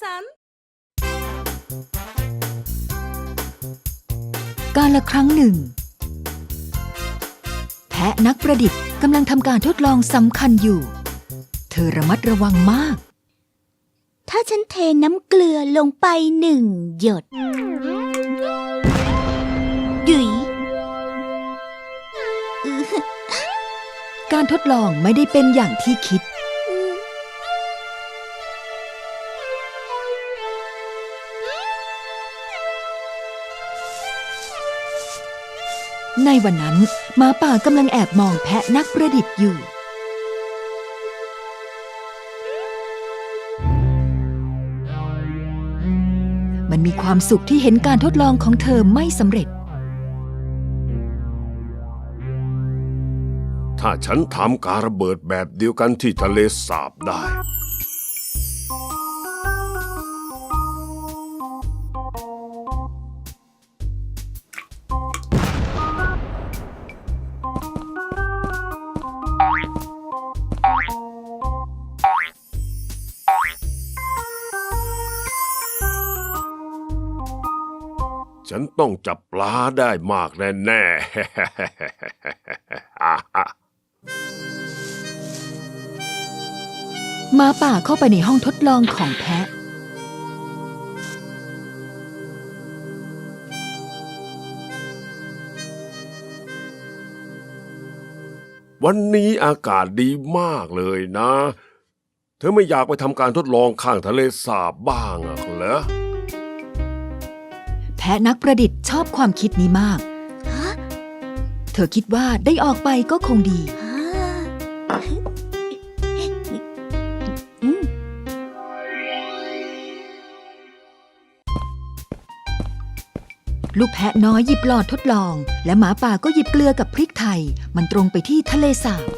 さんกาละครั้งหนึ่ง แพะนักประดิษฐ์กำลังทำการทดลองสำคัญอยู่ เธอระมัดระวังมาก ถ้าฉันเทน้ำเกลือลงไปหนึ่งหยดหยุยอื้อการทดลองไม่ได้เป็นอย่างที่คิด ในวันนั้นหมาป่ากำลังแอบมองแพะนักประดิษฐ์อยู่ มันมีความสุขที่เห็นการทดลองของเธอไม่สำเร็จ ถ้าฉันทำการระเบิดแบบเดียวกันที่ทะเลสาบได้ ต้องจับปลาได้มากแน่ๆหมาป่าเข้าไปในห้องทดลองของแพะ วันนี้อากาศดีมากเลยนะ เธอไม่อยากไปทำการทดลองข้างทะเลสาบบ้างอะเหรอ แพะนักประดิษฐ์ชอบความคิดนี้มาก ฮะเธอคิดว่าได้ออกไปก็คงดี อ่าอืมลูกแพะน้อยหยิบหลอดทดลอง และหมาป่าก็หยิบเกลือกับพริกไทย มันตรงไปที่ทะเลสาบ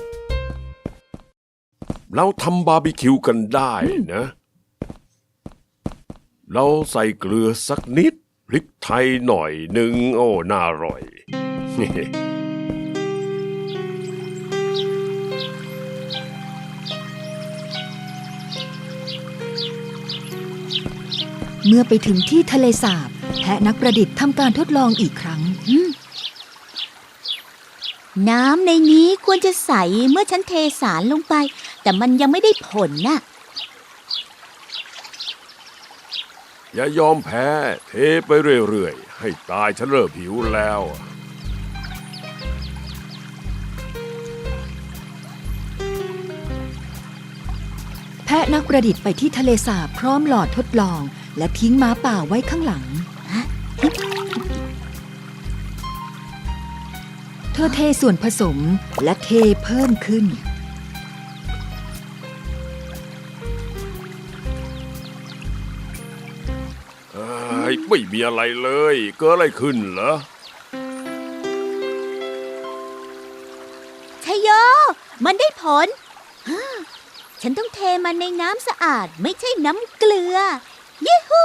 เราทำบาร์บีคิวกันได้นะ เราใส่เกลือสักนิด พริกไทยหน่อยหนึ่งโอ้น่าอร่อย เมื่อไปถึงที่ทะเลสาบแพะนักประดิษฐ์ทำการทดลองอีกครั้งอืมน้ำในนี้ควรจะใสเมื่อฉันเทสารลงไป แต่มันยังไม่ได้ผลน่ะ อย่ายอมแพ้ เทไปเรื่อยๆ ให้ตายฉันเริ่มหิวแล้ว แพะนักประดิษฐ์ไปที่ทะเลสาบพร้อมหลอดทดลอง และทิ้งม้าป่าไว้ข้างหลัง เธอเทส่วนผสมและเทเพิ่มขึ้น ไม่มีอะไรเลย เกิดอะไรขึ้นเหรอชโย มันได้ผล ฉันต้องเทมันในน้ำสะอาดไม่ใช่น้ำเกลือยูฮู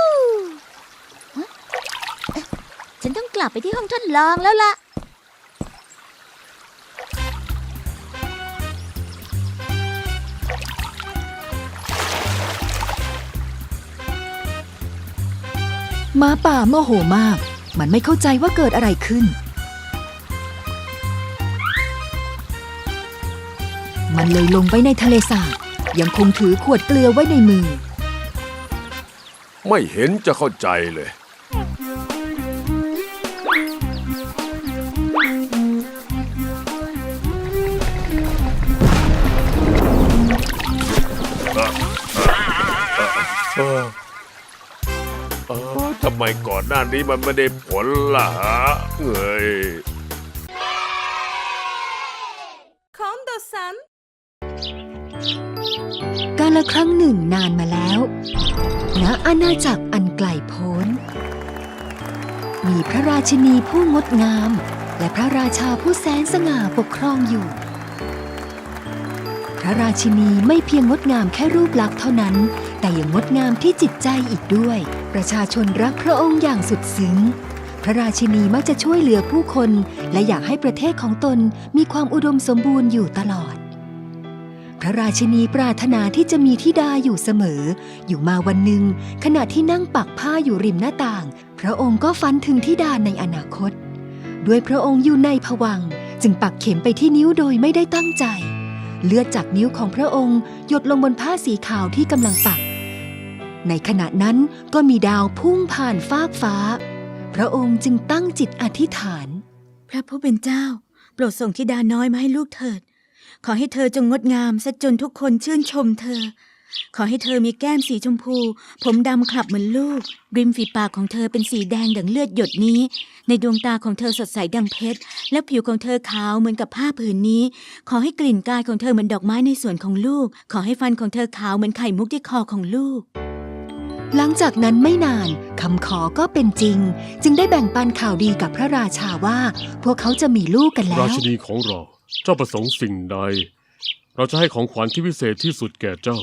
ฉันต้องกลับไปที่ห้องทดลองแล้วล่ะ หมาป่าโมโหมาก มันไม่เข้าใจว่าเกิดอะไรขึ้น มันเลยลงไปในทะเลสาบยังคงถือขวดเกลือไว้ในมือ ไม่เห็นจะเข้าใจเลย ไมก่อนหน้านี้มันไม่ได้ผลล่ะเอ้ยการละครั้งหนึ่งนานมาแล้ว ณ อาณาจักรอันไกลโพ้น มีพระราชินีผู้งดงาม และพระราชาผู้แสนสง่าปกครองอยู่ พระราชินีไม่เพียงงดงามแค่รูปลักษณ์เท่านั้น แต่ยังงดงามที่จิตใจอีกด้วย ประชาชนรักพระองค์อย่างสุดซึ้ง พระราชินีมักจะช่วยเหลือผู้คน และอยากให้ประเทศของตนมีความอุดมสมบูรณ์อยู่ตลอด พระราชินีปรารถนาที่จะมีธิดาอยู่เสมอ อยู่มาวันหนึ่ง ขณะที่นั่งปักผ้าอยู่ริมหน้าต่าง พระองค์ก็ฝันถึงธิดาในอนาคต ด้วยพระองค์อยู่ในผวังจึงปักเข็มไปที่นิ้วโดยไม่ได้ตั้งใจ เลือดจากนิ้วของพระองค์ หยดลงบนผ้าสีขาวที่กำลังปัก ในขณะนั้นก็มีดาวพุ่งผ่านฟากฟ้า พระองค์จึงตั้งจิตอธิษฐาน พระผู้เป็นเจ้า โปรดส่งธิดาน้อยมาให้ลูกเถิด ขอให้เธอจงงดงามซะจนทุกคนชื่นชมเธอ ขอให้เธอมีแก้มสีชมพู ผมดำขลับเหมือนลูก ริมฝีปากของเธอเป็นสีแดงดังเลือดหยดนี้ ในดวงตาของเธอสดใสดังเพชร และผิวของเธอขาวเหมือนกับผ้าผืนนี้ ขอให้กลิ่นกายของเธอเหมือนดอกไม้ในสวนของลูก ขอให้ฟันของเธอขาวเหมือนไข่มุกที่คอของลูก หลังจากนั้นไม่นานคำขอก็เป็นจริง จึงได้แบ่งปันข่าวดีกับพระราชาว่า พวกเขาจะมีลูกกันแล้ราวชินีของเรา เจ้าประสงค์สิ่งใด เราจะให้ของขวัญที่วิเศษที่สุดแก่เจ้า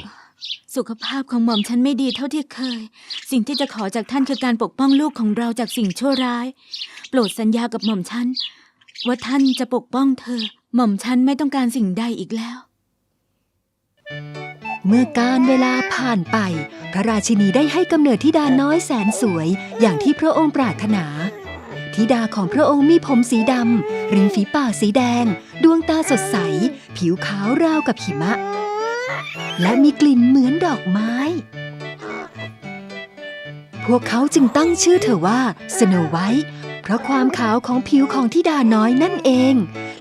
สุขภาพของหม่อมฉันไม่ดีเท่าที่เคย สิ่งที่จะขอจากท่านคือการปกป้องลูกของเราจากสิ่งชั่วร้าย โปรดสัญญากับหม่อมฉันว่าท่านจะปกป้องเธอ หม่อมฉันไม่ต้องการสิ่งใดอีกแล้ว เมื่อการเวลาผ่านไป พระราชินีได้ให้กำเนิดธิดาน้อยแสนสวย อย่างที่พระองค์ปรารถนาธิดาของพระองค์มีผมสีดำริมฝีปากสีแดง ดวงตาสดใส ผิวขาวราวกับหิมะ และมีกลิ่นเหมือนดอกไม้ พวกเขาจึงตั้งชื่อเธอว่าสโนไวท์เพราะความขาวของผิวของธิดาน้อยนั่นเอง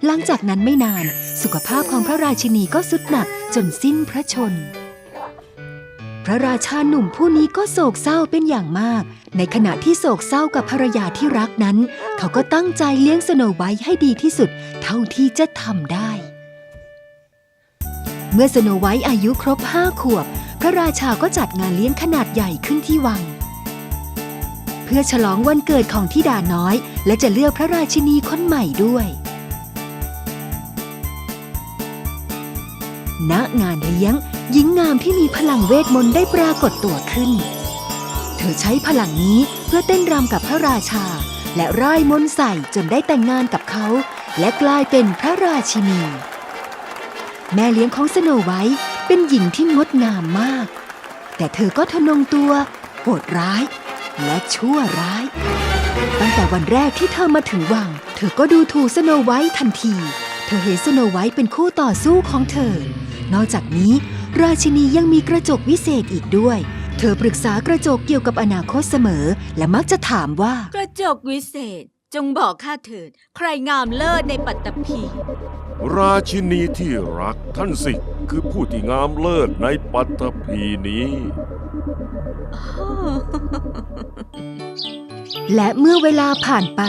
หลังจากนั้นไม่นาน สุขภาพของพระราชินีก็สุดหนัก จนสิ้นพระชน พระราชาหนุ่มผู้นี้ก็โศกเศร้าเป็นอย่างมาก ในขณะที่โศกเศร้ากับภรรยาที่รักนั้น เขาก็ตั้งใจเลี้ยงสโนไวท์ให้ดีที่สุด เท่าที่จะทำได้ เมื่อสโนไวท์อายุครบห้าขวบ พระราชาก็จัดงานเลี้ยงขนาดใหญ่ขึ้นที่วังเพื่อฉลองวันเกิดของธิดาน้อย และจะเลือกพระราชินีคนใหม่ด้วย ณงานเลี้ยง หญิงงามที่มีพลังเวทมนต์ได้ปรากฏตัวขึ้น เธอใช้พลังนี้เพื่อเต้นรำกับพระราชา และร่ายมนต์ใส่จนได้แต่งงานกับเขา และกลายเป็นพระราชินี แม่เลี้ยงของสโนไวท์เป็นหญิงที่งดงามมาก แต่เธอก็ทะนงตัว โหดร้าย และชั่วร้าย ตั้งแต่วันแรกที่เธอมาถึงวัง เธอก็ดูถูกสโนไวท์ทันที เธอเห็นสโนไวท์เป็นคู่ต่อสู้ของเธอ นอกจากนี้ ราชินียังมีกระจกวิเศษอีกด้วย เธอปรึกษากระจกเกี่ยวกับอนาคตเสมอ และมักจะถามว่า กระจกวิเศษ จงบอกข้าเถิด ใครงามเลิศในปัตตภีราชินีที่รักท่านสิ คือผู้ที่งามเลิศในปัตตภีนี้ และเมื่อเวลาผ่านไป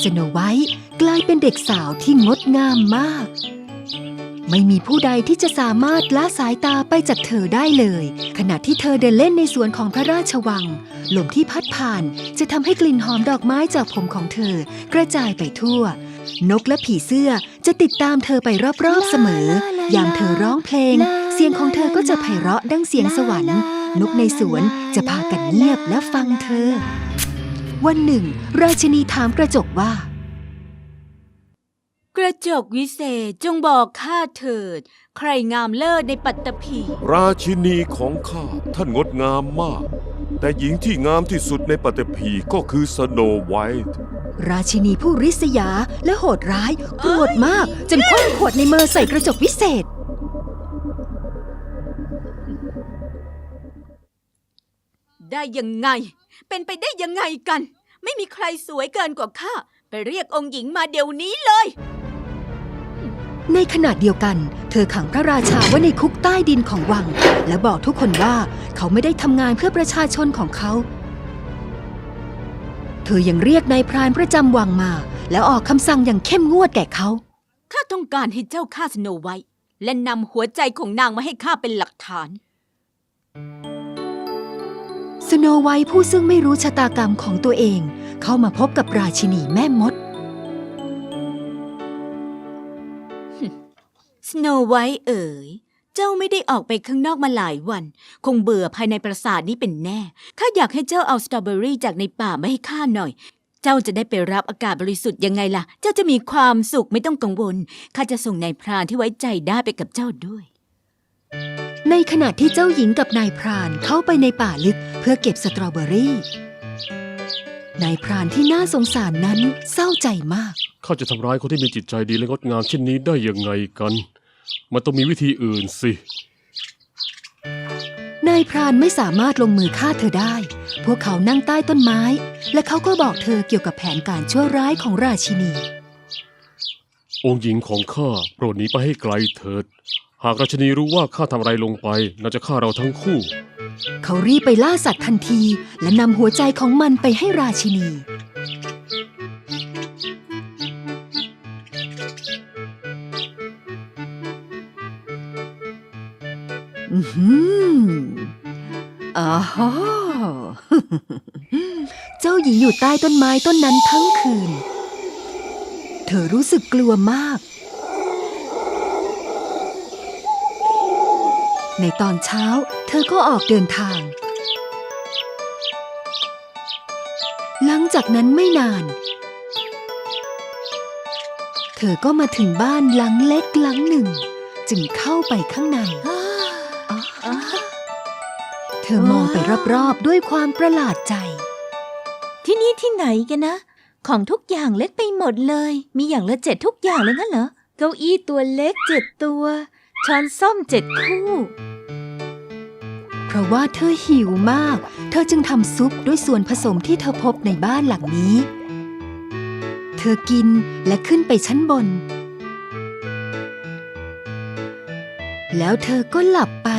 สโนไวท์กลายเป็นเด็กสาวที่งดงามมาก ไม่มีผู้ใดที่จะสามารถละสายตาไปจากเธอได้เลย ขณะที่เธอเดินเล่นในสวนของพระราชวัง ลมที่พัดผ่านจะทำให้กลิ่นหอมดอกไม้จากผมของเธอกระจายไปทั่ว นกและผีเสื้อจะติดตามเธอไปรอบๆเสมอ ยามเธอร้องเพลง เสียงของเธอก็จะไพเราะดังเสียงสวรรค์ นกในสวนจะพากันเงียบและฟังเธอ วันหนึ่ง ราชินีถามกระจกว่า กระจกวิเศษจงบอกข้าเถิด ใครงามเลิศในปัตตภีราชินีของข้าท่านงดงามมาก แต่หญิงที่งามที่สุดในปัตตภีก็คือสโนไวท์ราชินีผู้ริษยาและโหดร้ายโกรธมากจนคว้างขวดในมือใส่กระจกวิเศษ ได้ยังไง เป็นไปได้ยังไงกัน ไม่มีใครสวยเกินกว่าข้าไปเรียกองค์หญิงมาเดี๋ยวนี้เลย ในขณะเดียวกัน เธอขังพระราชาไว้ในคุกใต้ดินของวัง และบอกทุกคนว่าเขาไม่ได้ทำงานเพื่อประชาชนของเขา เธอยังเรียกนายพรานประจำวังมา แล้วออกคำสั่งอย่างเข้มงวดแก่เขา ข้าต้องการให้เจ้าฆ่าสโนไวท์และนำหัวใจของนางมาให้ข้าเป็นหลักฐาน สโนไวท์ผู้ซึ่งไม่รู้ชะตากรรมของตัวเอง เข้ามาพบกับราชินีแม่มด สโนไวท์เอ๋ย เจ้าไม่ได้ออกไปข้างนอกมาหลายวัน คงเบื่อภายในปราสาทนี้เป็นแน่ ข้าอยากให้เจ้าเอาสตรอเบอรี่จากในป่ามาให้ข้าหน่อย เจ้าจะได้ไปรับอากาศบริสุทธิ์ยังไงล่ะ เจ้าจะมีความสุขไม่ต้องกังวล ข้าจะส่งนายพรานที่ไว้ใจได้ไปกับเจ้าด้วย ในขณะที่เจ้าหญิงกับนายพรานเข้าไปในป่าลึกเพื่อเก็บสตรอเบอรี่ นายพรานที่น่าสงสารนั้นเศร้าใจมาก ข้าจะทำร้ายคนที่มีจิตใจดีและงดงามเช่นนี้ได้ยังไงกัน มันต้องมีวิธีอื่นสินายพรานไม่สามารถลงมือฆ่าเธอได้ พวกเขานั่งใต้ต้นไม้ และเขาก็บอกเธอเกี่ยวกับแผนการชั่วร้ายของราชินี องค์หญิงของข้าโปรดหนีไปให้ไกลเถิด หากราชนีรู้ว่าข้าทำอะไรลงไปน่าจะฆ่าเราทั้งคู่ เขารีบไปล่าสัตว์ทันที และนำหัวใจของมันไปให้ราชินี อือหืออ๋อเจ้าหญิงอยู่ใต้ต้นไม้ต้นนั้นทั้งคืน เธอรู้สึกกลัวมาก ในตอนเช้า เธอก็ออกเดินทาง หลังจากนั้นไม่นาน เธอก็มาถึงบ้านหลังเล็กหลังหนึ่ง จึงเข้าไปข้างใน อมองไปรอบๆ ด้วยความประหลาดใจ ที่นี่ที่ไหนกันนะ ของทุกอย่างเล็กไปหมดเลย มีอย่างละเจ็ดทุกอย่างเลยงั้นเหรอ เก้าอี้ตัวเล็กเจ็ดตัว ช้อนส้อมเจ็ดคู่ เพราะว่าเธอหิวมาก เธอจึงทำซุปด้วยส่วนผสมที่เธอพบในบ้านหลังนี้ เธอกินและขึ้นไปชั้นบน แล้วเธอก็หลับไป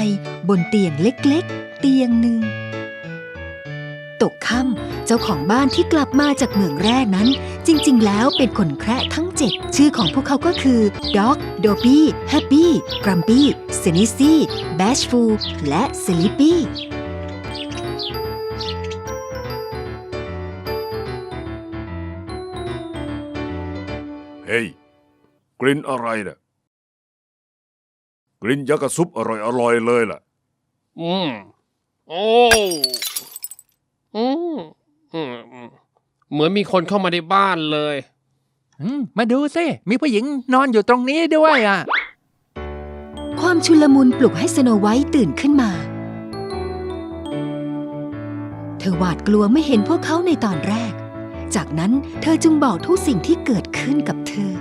บนเตียงเล็กๆเตียงหนึ่ง ตกค่ำเจ้าของบ้านที่กลับมาจากเมืองแรกนั้น จริง ๆ แล้วเป็นคนแคระทั้งเจ็ดชื่อของพวกเขาก็คือด็อกโดบี้แฮปปี้กรัมปี้เซนิซี่แบชฟูและสลิปปี้เฮ้ยกลิ่นอะไรเนี่ยกลิ่นยากระซุปอร่อยอร่อยๆเลยล่ะ อืม โอ้อืมอืมอืมเหมือนมีคนเข้ามาในบ้านเลย อืมมาดูสิ มีผู้หญิงนอนอยู่ตรงนี้ด้วยอะ ความชุลมุนปลุกให้สโนไวท์ตื่นขึ้นมา เธอหวาดกลัวไม่เห็นพวกเขาในตอนแรก จากนั้นเธอจึงบอกทุกสิ่งที่เกิดขึ้นกับเธอ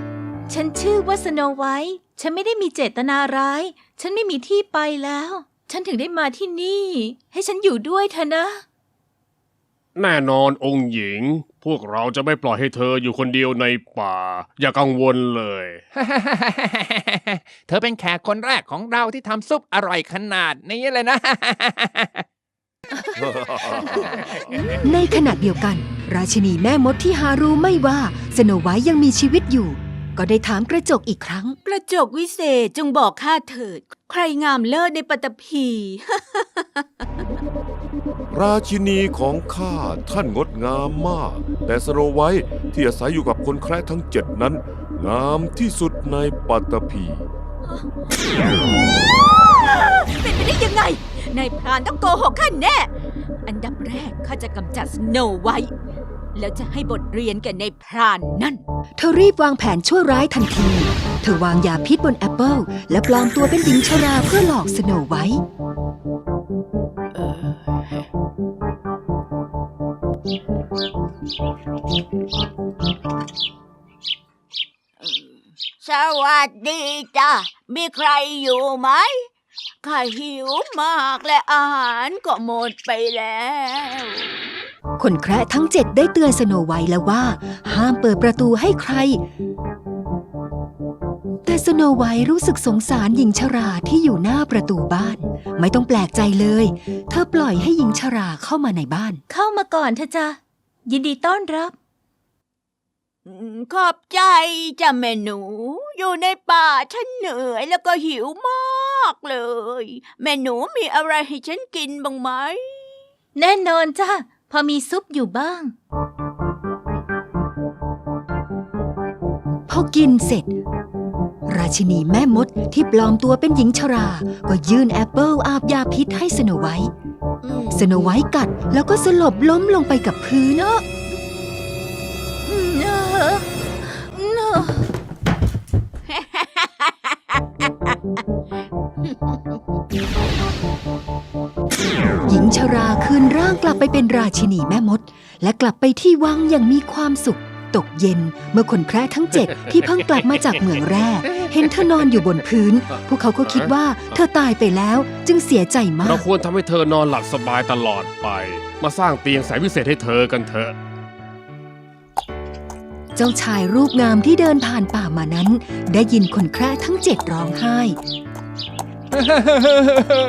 ฉันชื่อว่าสโนไวท์ฉันไม่ได้มีเจตนาร้าย ฉันไม่มีที่ไปแล้ว ฉันถึงได้มาที่นี่ ให้ฉันอยู่ด้วยเถอะนะ แน่นอนองค์หญิง พวกเราจะไม่ปล่อยให้เธออยู่คนเดียวในป่า อย่ากังวลเลย เธอเป็นแขกคนแรกของเราที่ทำซุปอร่อยขนาดนี้เลยนะ ในขณะเดียวกัน ราชินีแม่มดที่หารู้ไม่ว่าสโนไวท์ยังมีชีวิตอยู่ ก็ได้ถามกระจกอีกครั้ง กระจกวิเศษจงบอกข้าเถิด ใครงามเลิศในปัตตภี ราชินีของข้าท่านงดงามมาก แต่สโนไวท์ที่อาศัยอยู่กับคนแคระทั้งเจ็ดนั้น งามที่สุดในปัตตภี เป็นไปได้ยังไง นายพรานต้องโกหกข้าแน่ อันดับแรกข้าจะกำจัดสโนไวท์ แล้วจะให้บทเรียนแก่นายพรานนั่น เธอรีบวางแผนชั่วร้ายทันที เธอวางยาพิษบนแอปเปิลและปลอมตัวเป็นหญิงชราเพื่อหลอกสโนไวท์สวัสดีจ้ะมีใครอยู่ไหม ข้าหิวมากและอาหารก็หมดไปแล้ว คนแคระทั้งเจ็ดได้เตือนสโนไวท์แล้วว่า ห้ามเปิดประตูให้ใคร แต่สโนไวท์รู้สึกสงสารหญิงชราที่อยู่หน้าประตูบ้าน ไม่ต้องแปลกใจเลย เธอปล่อยให้หญิงชราเข้ามาในบ้าน เข้ามาก่อนเถอะจ้ะยินดีต้อนรับอืม ขอบใจจ้ะแม่หนู อยู่ในป่าฉันเหนื่อยแล้วก็หิวมากเลย แม่หนูมีอะไรให้ฉันกินบ้างไหม แน่นอนจ้ะพอมีซุปอยู่บ้าง พอกินเสร็จ ราชินีแม่มดที่ปลอมตัวเป็นหญิงชรา ก็ยื่นแอปเปิลอาบยาพิษให้สโนไวท์สโนไวท์กัดแล้วก็สลบล้มลงไปกับพื้นเน ชินีแม่มด และกลับไปที่วังอย่างมีความสุข ตกเย็นเมื่อคนแคระทั้งเจ็ดที่เพิ่งกลับมาจากเมืองแร่ เห็นเธอนอนอยู่บนพื้น พวกเขาก็คิดว่าเธอตายไปแล้วจึงเสียใจมาเรากควรทำให้เธอนอนหลับสบายตลอดไป มาสร้างเตียงแสนพิเศษให้เธอกันเถอะ เจ้าชายรูปงามที่เดินผ่านป่ามานั้น ได้ยินคนแคระทั้งเจ็ดร้องไห้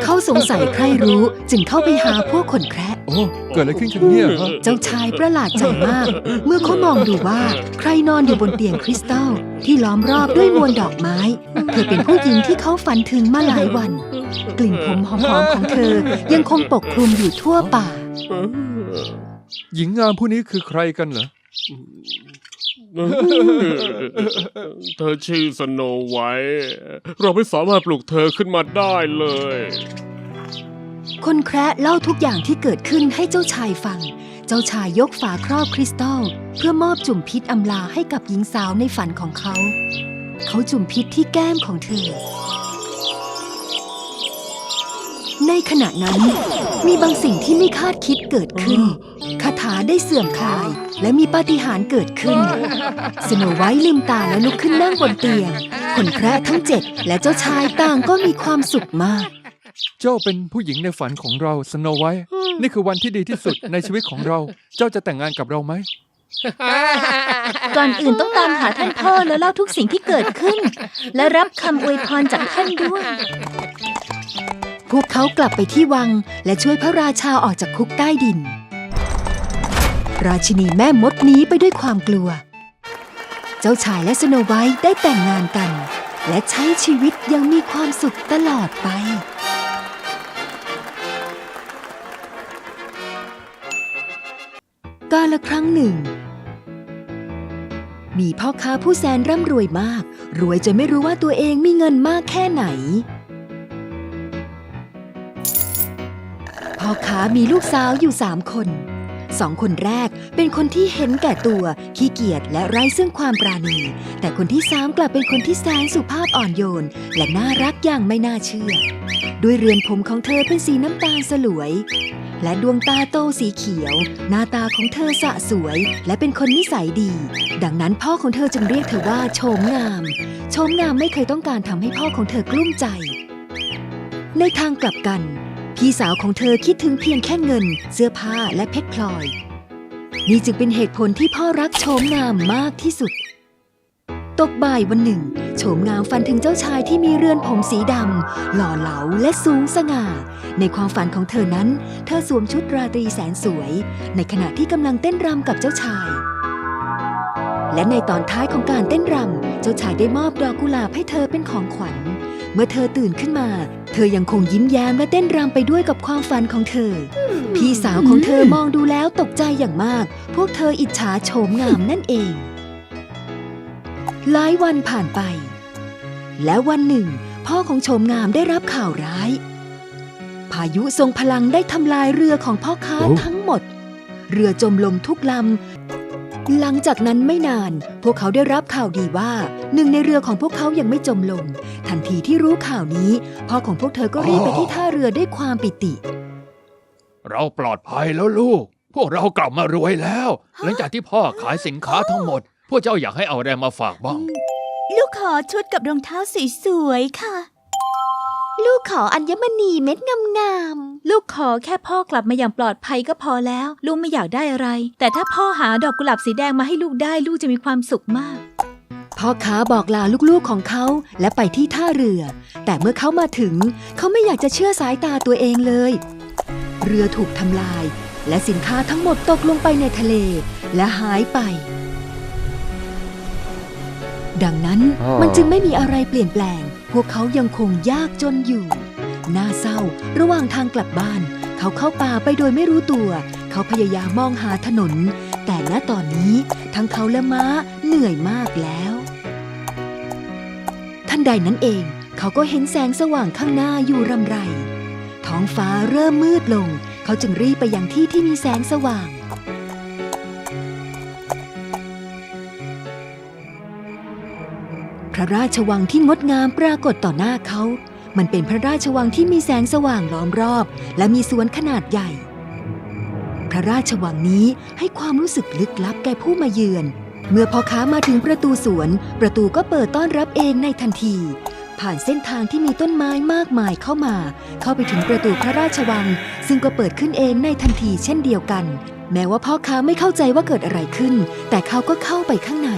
เขาสงสัยใครรู้จึงเข้าไปหาพวกคนแคระโอ้ เกิดอะไรขึ้นกันเนี่ยฮะเจ้าชายประหลาดใจมาก เมื่อเขามองดูว่าใครนอนอยู่บนเตียงคริสตัลที่ล้อมรอบด้วยมวลดอกไม้ เธอเป็นผู้หญิงที่เขาฝันถึงมาหลายวัน กลิ่นผมหอมๆของเธอยังคงปกคลุมอยู่ทั่วป่า หญิงงามผู้นี้คือใครกันเหรอ เธอชื่อสโนไวท์เราไม่สามารถปลุกเธอขึ้นมาได้เลย คนแคระเล่าทุกอย่างที่เกิดขึ้นให้เจ้าชายฟัง เจ้าชายยกฝาครอบคริสตัล เพื่อมอบจุ่มพิษอำลาให้กับหญิงสาวในฝันของเขา เขาจุ่มพิษที่แก้มของเธอ ในขณะนั้น มีบางสิ่งที่ไม่คาดคิดเกิดขึ้นคาถาได้เสื่อมคลาย และมีปาฏิหาริย์เกิดขึ้น สโนไวท์ลืมตาและลุกขึ้นนั่งบนเตียงคนแคระทั้งเจ็ดและเจ้าชายต่างก็มีความสุขมาก เจ้าเป็นผู้หญิงในฝันของเราสโนไวท์นี่คือวันที่ดีที่สุดในชีวิตของเรา เจ้าจะแต่งงานกับเราไหม ก่อนอื่นต้องตามหาท่านพ่อแล้วเล่าทุกสิ่งที่เกิดขึ้น และรับคำอวยพรจากท่านด้วย พวกเขากลับไปที่วังและช่วยพระราชาออกจากคุกใต้ดิน ราชินีแม่มดหนีไปด้วยความกลัว เจ้าชายและสโนไวท์ได้แต่งงานกัน และใช้ชีวิตยังมีความสุขตลอดไปกาละครั้งหนึ่ง มีพ่อค้าผู้แสนร่ำรวยมาก รวยจนไม่รู้ว่าตัวเองมีเงินมากแค่ไหน พ่อค้ามีลูกสาวอยู่สามคนสองคนแรกเป็นคนที่เห็นแก่ตัว ขี้เกียจและไร้ซึ่งความปราณี แต่คนที่สามกลับเป็นคนที่แสนสุภาพอ่อนโยน และน่ารักอย่างไม่น่าเชื่อ ด้วยเรือนผมของเธอเป็นสีน้ำตาลสลวย และดวงตาโตสีเขียว หน้าตาของเธอสะสวย และเป็นคนนิสัยดี ดังนั้นพ่อของเธอจึงเรียกเธอว่าโฉมงาม โฉมงามไม่เคยต้องการทำให้พ่อของเธอกลุ้มใจ ในทางกลับกัน พี่สาวของเธอคิดถึงเพียงแค่เงิน เสื้อผ้าและเพชรพลอย นี่จึงเป็นเหตุผลที่พ่อรักโฉมงามมากที่สุด ตกบ่ายวันหนึ่งโฉมงามฝันถึงเจ้าชายที่มีเรือนผมสีดำหล่อเหลาและสูงสง่า ในความฝันของเธอนั้น เธอสวมชุดราตรีแสนสวย ในขณะที่กำลังเต้นรำกับเจ้าชาย และในตอนท้ายของการเต้นรำเจ้าชายได้มอบดอกกุหลาบให้เธอเป็นของขวัญ เมื่อเธอตื่นขึ้นมา เธอยังคงยิ้มแย้มและเต้นรำไปด้วยกับความฝันของเธอ พี่สาวของเธอมองดูแล้วตกใจอย่างมาก พวกเธออิจฉาโฉมงามนั่นเอง หลายวันผ่านไป และวันหนึ่ง พ่อของโฉมงามได้รับข่าวร้าย พายุทรงพลังได้ทำลายเรือของพ่อค้าโอ้ทั้งหมด เรือจมลงทุกลำ หลังจากนั้นไม่นาน พวกเขาได้รับข่าวดีว่า หนึ่งในเรือของพวกเขายังไม่จมลง ทันทีที่รู้ข่าวนี้พ่อของพวกเธอก็รีบไปที่ท่าเรือด้วยความปิติ เราปลอดภัยแล้วลูก พวกเรากลับมารวยแล้ว หลังจากที่พ่อขายสินค้าทั้งหมด พวกเจ้าอยากให้เอาอะไรมาฝากบ้าง ลูกขอชุดกับรองเท้าสวยๆค่ะ ลูกขออัญมณีเม็ดงามลูกขอแค่พ่อกลับมาอย่างปลอดภัยก็พอแล้ว ลูกไม่อยากได้อะไร แต่ถ้าพ่อหาดอกกุหลาบสีแดงมาให้ลูกได้ลูกจะมีความสุขมาก พ่อค้าบอกลาลูกๆของเขาและไปที่ท่าเรือ แต่เมื่อเขามาถึง เขาไม่อยากจะเชื่อสายตาตัวเองเลย เรือถูกทำลาย และสินค้าทั้งหมดตกลงไปในทะเล และหายไป ดังนั้นอ๋อมันจึงไม่มีอะไรเปลี่ยนแปลงพ วกเขายังคงยากจนอยู่ น่าเศร้า ระหว่างทางกลับบ้าน เขาเข้าป่าไปโดยไม่รู้ตัว เขาพยายามมองหาถนน แต่ณตอนนี้ทั้งเขาและม้าเหนื่อยมากแล้ว ทันใดนั้นเอง เขาก็เห็นแสงสว่างข้างหน้าอยู่รำไร ท้องฟ้าเริ่มมืดลง เขาจึงรีบไปยังที่ที่มีแสงสว่าง พระราชวังที่งดงามปรากฏต่อหน้าเขา มันเป็นพระราชวังที่มีแสงสว่างล้อมรอบ และมีสวนขนาดใหญ่ พระราชวังนี้ให้ความรู้สึกลึกลับแก่ผู้มาเยือน เมื่อพ่อค้ามาถึงประตูสวน ประตูก็เปิดต้อนรับเองในทันที ผ่านเส้นทางที่มีต้นไม้มากมายเข้ามา เข้าไปถึงประตูพระราชวัง ซึ่งก็เปิดขึ้นเองในทันทีเช่นเดียวกัน แม้ว่าพ่อค้าไม่เข้าใจว่าเกิดอะไรขึ้น แต่เขาก็เข้าไปข้างใน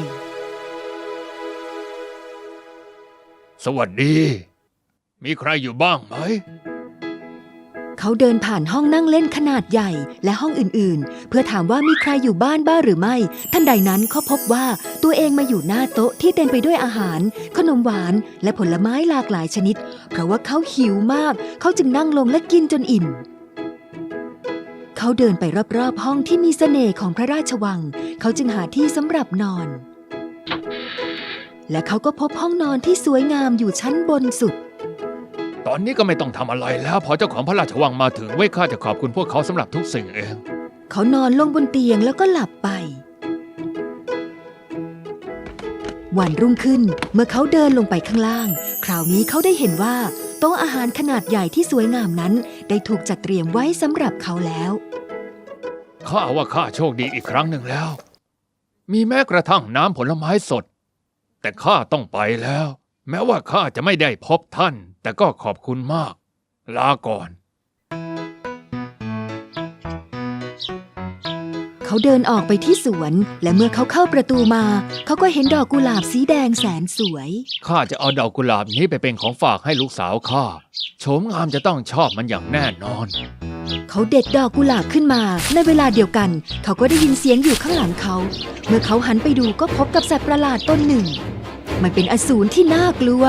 สวัสดี มีใครอยู่บ้างไหม เขาเดินผ่านห้องนั่งเล่นขนาดใหญ่และห้องอื่นๆ เพื่อถามว่ามีใครอยู่บ้านบ้างหรือไม่ ท่านใดนั้นเขาพบว่าตัวเองมาอยู่หน้าโต๊ะที่เต็มไปด้วยอาหาร ขนมหวานและผลไม้หลากหลายชนิด เพราะว่าเขาหิวมาก เขาจึงนั่งลงและกินจนอิ่มเขาเดินไปรอบๆห้องที่มีเสน่ห์ของพระราชวัง เขาจึงหาที่สำหรับนอน และเขาก็พบห้องนอนที่สวยงามอยู่ชั้นบนสุด ตอนนี้ก็ไม่ต้องทำอะไรแล้ว พอเจ้าของพระราชวังมาถึงไว้ข้าจะขอบคุณพวกเขาสำหรับทุกสิ่งเอง เขานอนลงบนเตียงแล้วก็หลับไป วันรุ่งขึ้นเมื่อเขาเดินลงไปข้างล่าง คราวนี้เขาได้เห็นว่า โต๊ะอาหารขนาดใหญ่ที่สวยงามนั้น ได้ถูกจัดเตรียมไว้สำหรับเขาแล้วข้าว่าข้าโชคดีอีกครั้งหนึ่งแล้ว มีแม้กระทั่งน้ำผลไม้สด แต่ข้าต้องไปแล้ว แม้ว่าข้าจะไม่ได้พบท่าน แต่ก็ขอบคุณมาก ลาก่อน เขาเดินออกไปที่สวน และเมื่อเขาเข้าประตูมา เขาก็เห็นดอกกุหลาบสีแดงแสนสวย ข้าจะเอาดอกกุหลาบนี้ไปเป็นของฝากให้ลูกสาวข้าโฉมงามจะต้องชอบมันอย่างแน่นอน เขาเด็ดดอกกุหลาบขึ้นมา ในเวลาเดียวกัน เขาก็ได้ยินเสียงอยู่ข้างหลังเขา เมื่อเขาหันไปดูก็พบกับสัตว์ประหลาดต้นหนึ่ง มันเป็นอสูรที่น่ากลัว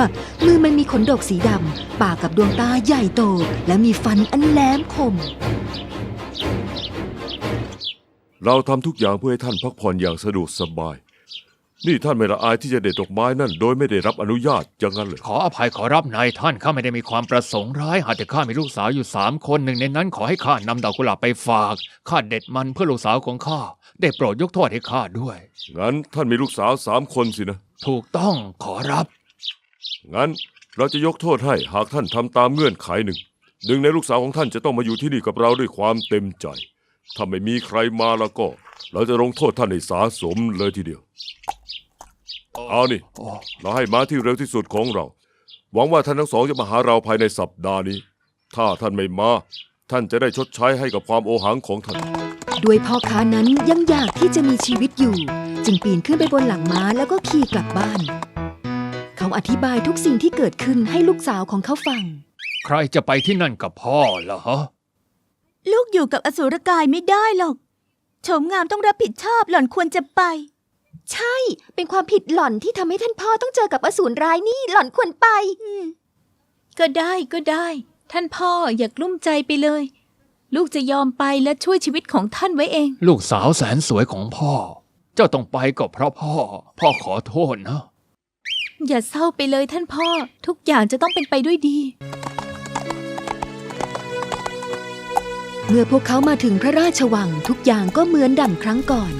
มือมันมีขนดกสีดำปากกับดวงตาใหญ่โต และมีฟันอันแหลมคม เราทำทุกอย่างเพื่อให้ท่านพักผ่อนอย่างสะดวกสบาย นี่ท่านไม่ละอายที่จะเด็ดดอกไม้นั่นโดยไม่ได้รับอนุญาตอย่างนั้นเลยขออภัยขอรับนายท่านข้าไม่ได้มีความประสงค์ร้ายหากแต่ข้ามีลูกสาวอยู่สามคนหนึ่งในนั้นขอให้ข้านำดอกกุหลาบไปฝากข้าเด็ดมันเพื่อลูกสาวของข้าได้โปรดยกโทษให้ข้าด้วย งั้นท่านมีลูกสาวสามคนสินะ ถูกต้องขอรับ งั้นเราจะยกโทษให้หากท่านทำตามเงื่อนไขหนึ่งหนึ่งในลูกสาวของท่านจะต้องมาอยู่ที่นี่กับเราด้วยความเต็มใจ ถ้าไม่มีใครมาแล้วก็ เราจะลงโทษท่านให้สาสมเลยทีเดียว เอานี่โอ้เราให้มาที่เร็วที่สุดของเรา หวังว่าท่านทั้งสองจะมาหาเราภายในสัปดาห์นี้ ถ้าท่านไม่มา ท่านจะได้ชดใช้ให้กับความโอหังของท่าน ด้วยพ่อค้านั้นยังอยากที่จะมีชีวิตอยู่ จึงปีนขึ้นไปบนหลังม้าแล้วก็ขี่กลับบ้าน เขาอธิบายทุกสิ่งที่เกิดขึ้นให้ลูกสาวของเขาฟัง ใครจะไปที่นั่นกับพ่อเหรอ ลูกอยู่กับอสูรกายไม่ได้หรอกโฉมงามต้องรับผิดชอบหล่อนควรจะไป ใช่ เป็นความผิดหล่อนที่ทำให้ท่านพ่อต้องเจอกับอสูรร้ายนี่หล่อนควรไป ก็ได้ก็ได้ ท่านพ่ออย่ากลุ้มใจไปเลย ลูกจะยอมไปและช่วยชีวิตของท่านไว้เอง ลูกสาวแสนสวยของพ่อ เจ้าต้องไปก็เพราะพ่อ พ่อขอโทษนะ อย่าเศร้าไปเลยท่านพ่อ ทุกอย่างจะต้องเป็นไปด้วยดี เมื่อพวกเขามาถึงพระราชวังทุกอย่างก็เหมือนดั่งครั้งก่อน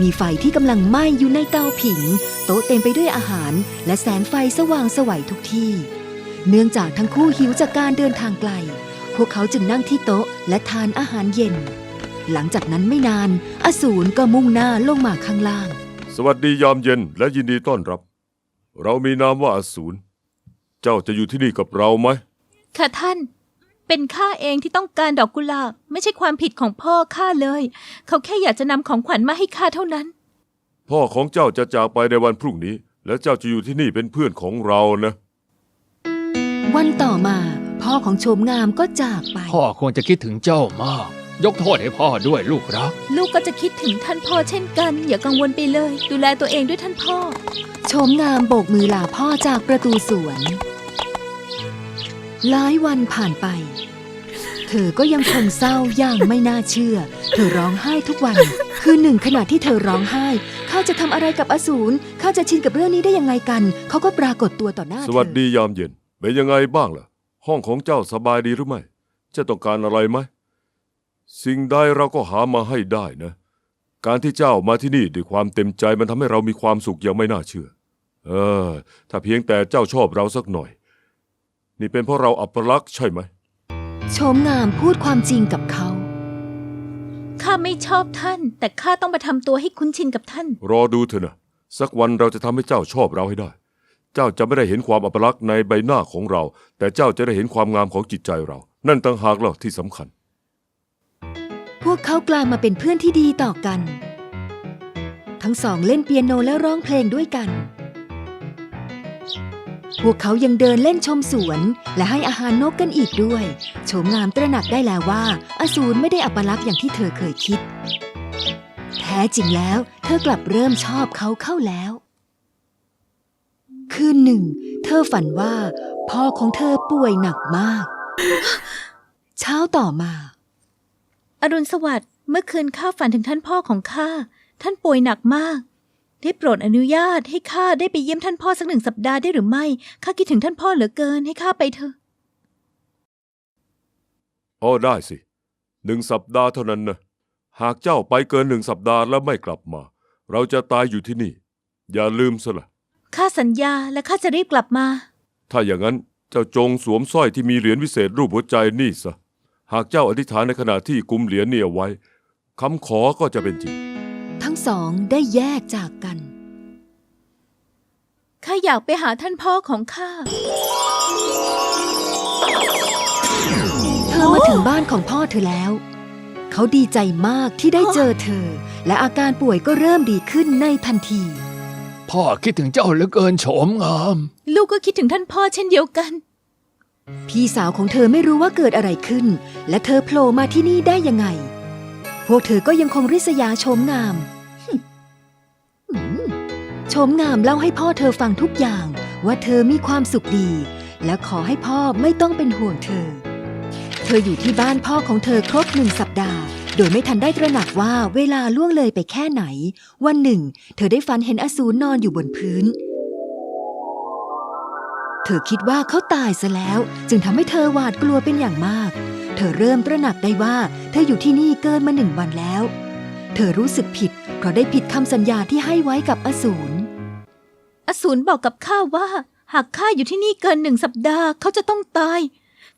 มีไฟที่กำลังไหม้อยู่ในเตาผิง โต๊ะเต็มไปด้วยอาหาร และแสงไฟสว่างไสวัยทุกที่ เนื่องจากทั้งคู่หิวจากการเดินทางไกล พวกเขาจึงนั่งที่โต๊ะและทานอาหารเย็น หลังจากนั้นไม่นาน อสูรก็มุ่งหน้าลงมาข้างล่าง สวัสดียามเย็นและยินดีต้อนรับ เรามีนามว่าอสูร เจ้าจะอยู่ที่นี่กับเราไหมค่ะท่าน เป็นข้าเองที่ต้องการดอกกุหลาบ ไม่ใช่ความผิดของพ่อข้าเลย เขาแค่อยากจะนำของขวัญมาให้ข้าเท่านั้น พ่อของเจ้าจะจากไปในวันพรุ่งนี้ และเจ้าจะอยู่ที่นี่เป็นเพื่อนของเรานะ วันต่อมาพ่อของโฉมงามก็จากไป พ่อควรจะคิดถึงเจ้ามาก ยกโทษให้พ่อด้วยลูกรัก ลูกก็จะคิดถึงท่านพ่อเช่นกัน อย่ากังวลไปเลย ดูแลตัวเองด้วยท่านพ่อ โฉมงามโบกมือลาพ่อจากประตูสวน หลายวันผ่านไป เธอก็ยังคงเศร้าอย่างไม่น่าเชื่อ เธอร้องไห้ทุกวัน คือหนึ่งขณะที่เธอร้องไห้ข้าจะทำอะไรกับอสูรข้าจะชินกับเรื่องนี้ได้ยังไงกัน เขาก็ปรากฏตัวต่อหน้าสเธวัสดียามเย็น เป็นยังไงบ้างล่ะ ห้องของเจ้าสบายดีหรือไม่ เจะต้องการอะไรไหม สิ่งใดเราก็หามาให้ได้นะ การที่เจ้ามาที่นี่ด้วยความเต็มใจมันทำให้เรามีความสุขอย่างไม่น่าเชื่อ เออ ถ้าเพียงแต่เจ้าชอบเราสักหน่อย นี่เป็นเพราะเราอัปลักษณ์ใช่ไหม โฉมงามพูดความจริงกับเขา ข้าไม่ชอบท่าน แต่ข้าต้องมาทำตัวให้คุ้นชินกับท่าน รอดูเถอะนะสักวันเราจะทำให้เจ้าชอบเราให้ได้ เจ้าจะไม่ได้เห็นความอัปลักษณ์ในใบหน้าของเรา แต่เจ้าจะได้เห็นความงามของจิตใจเรา นั่นต่างหากล่ะที่สำคัญ พวกเขากลายมาเป็นเพื่อนที่ดีต่อกัน ทั้งสองเล่นเปียโนและร้องเพลงด้วยกัน พวกเขายังเดินเล่นชมสวน และให้อาหารนกกันอีกด้วย โฉมงามตระหนักได้แล้วว่า อสูรไม่ได้อัปลักษณ์อย่างที่เธอเคยคิด แท้จริงแล้ว เธอกลับเริ่มชอบเขาเข้าแล้ว คืนหนึ่ง เธอฝันว่า พ่อของเธอป่วยหนักมาก เช้าต่อมา อรุณสวัสดิ์เมื่อคืนข้าฝันถึงท่านพ่อของข้าท่านป่วยหนักมาก ได้โปรดอนุญาตให้ข้าได้ไปเยี่ยมท่านพ่อสักหนึ่งสัปดาห์ได้หรือไม่ ข้าคิดถึงท่านพ่อเหลือเกินให้ข้าไปเถอะ อ๋อได้สิ หนึ่งสัปดาห์เท่านั้นนะ หากเจ้าไปเกินหนึ่งสัปดาห์แล้วไม่กลับมา เราจะตายอยู่ที่นี่ อย่าลืมซะละข้าสัญญาและข้าจะรีบกลับมา ถ้าอย่างนั้นเจ้าจงสวมสร้อยที่มีเหรียญวิเศษรูปหัวใจนี่ซะ หากเจ้าอธิษฐานในขณะที่กุมเหรียญนี่เอาไว้คำขอก็จะเป็นจริง ทั้งสองได้แยกจากกัน ข้าอยากไปหาท่านพ่อของข้า เธอมาถึงบ้านของพ่อเธอแล้ว เขาดีใจมากที่ได้เจอเธอ และอาการป่วยก็เริ่มดีขึ้นในทันที พ่อคิดถึงเจ้าเหลือเกินโฉมงาม ลูกก็คิดถึงท่านพ่อเช่นเดียวกัน พี่สาวของเธอไม่รู้ว่าเกิดอะไรขึ้น และเธอโผล่มาที่นี่ได้ยังไง พวกเธอก็ยังคงริษยาโฉมงามหึอืมโฉมงามเล่าให้พ่อเธอฟังทุกอย่าง ว่าเธอมีความสุขดี และขอให้พ่อไม่ต้องเป็นห่วงเธอ เธออยู่ที่บ้านพ่อของเธอครบหนึ่งสัปดาห์ โดยไม่ทันได้ตระหนักว่าเวลาล่วงเลยไปแค่ไหน วันหนึ่ง เธอได้ฝันเห็นอสูรนอนอยู่บนพื้น เธอคิดว่าเขาตายซะแล้ว จึงทำให้เธอหวาดกลัวเป็นอย่างมาก เธอเริ่มตระหนักได้ว่า เธออยู่ที่นี่เกินมาหนึ่งวันแล้ว เธอรู้สึกผิด เพราะได้ผิดคำสัญญาที่ให้ไว้กับอสูร อสูรบอกกับข้าว่า หากข้าอยู่ที่นี่เกินหนึ่งสัปดาห์เขาจะต้องตาย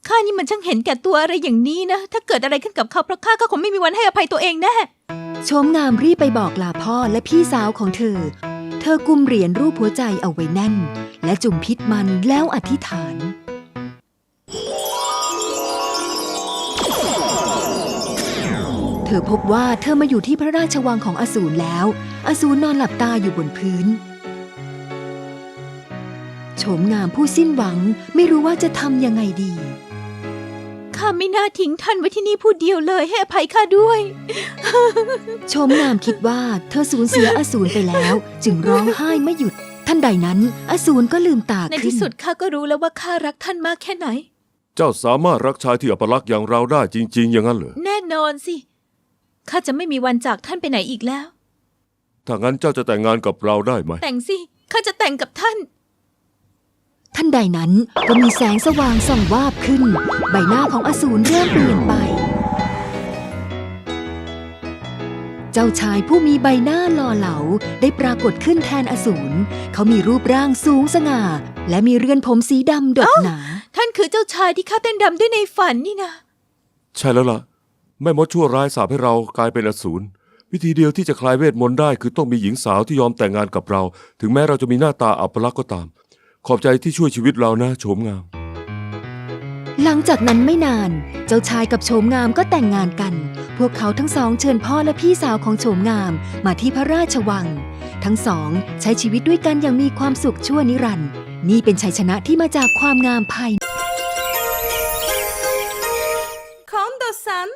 ข้านี่มันช่างเห็นแก่ตัวอะไรอย่างนี้นะ ถ้าเกิดอะไรขึ้นกับเขาเพราะข้าก็คงไม่มีวันให้อภัยตัวเองแน่ ชมงามรีบไปบอกลาพ่อและพี่สาวของเธอ เธอกุมเหรียญรูปหัวใจเอาไว้แน่น และจุ่มพิษมันแล้วอธิษฐาน เธอพบว่าเธอมาอยู่ที่พระราชวังของอสูรแล้ว อสูรนอนหลับตาอยู่บนพื้น โฉมงามผู้สิ้นหวังไม่รู้ว่าจะทำยังไงดีข้าไม่น่าทิ้งท่านไว้ที่นี่ผู้เดียวเลยให้อภัยข้าด้วย ชมงามคิดว่าเธอสูญเสียอสูรไปแล้ว จึงร้องไห้ไม่หยุด ท่านใดนั้น อสูรก็ลืมตาในขึ้นที่สุดข้าก็รู้แล้วว่าข้ารักท่านมากแค่ไหน เจ้าสามารถรักชายที่อัปลักษณ์อย่างเราได้จริง ๆ อย่างนั้นเหรอ แน่นอนสิ ข้าจะไม่มีวันจากท่านไปไหนอีกแล้ว ถ้างั้นเจ้าจะแต่งงานกับเราได้ไหม แต่งสิข้าจะแต่งกับท่าน ท่านใดนั้นก็มีแสงสว่างส่องวาบขึ้น ใบหน้าของอสูรเริ่มเปลี่ยนไป เจ้าชายผู้มีใบหน้าหล่อเหลาได้ปรากฏขึ้นแทนอสูรเขามีรูปร่างสูงสง่า และมีเรือนผมสีดำดกหนา ท่านคือเจ้าชายที่ข้าเต้นรำด้วยในฝันนี่นะ ใช่แล้วล่ะ แม่มดชั่วร้ายสาปให้เรากลายเป็นอสูรวิธีเดียวที่จะคลายเวทมนต์ได้คือต้องมีหญิงสาวที่ยอมแต่งงานกับเรา ถึงแม้เราจะมีหน้าตาอัปลักษณ์ก็ตาม ขอบใจที่ช่วยชีวิตเรานะโฉมงาม หลังจากนั้นไม่นาน เจ้าชายกับโฉมงามก็แต่งงานกัน พวกเขาทั้งสองเชิญพ่อและพี่สาวของโฉมงามมาที่พระราชวัง ทั้งสองใช้ชีวิตด้วยกันอย่างมีความสุขชั่วนิรันดร์นี่เป็นชัยชนะที่มาจากความงามภายใน Kondo-san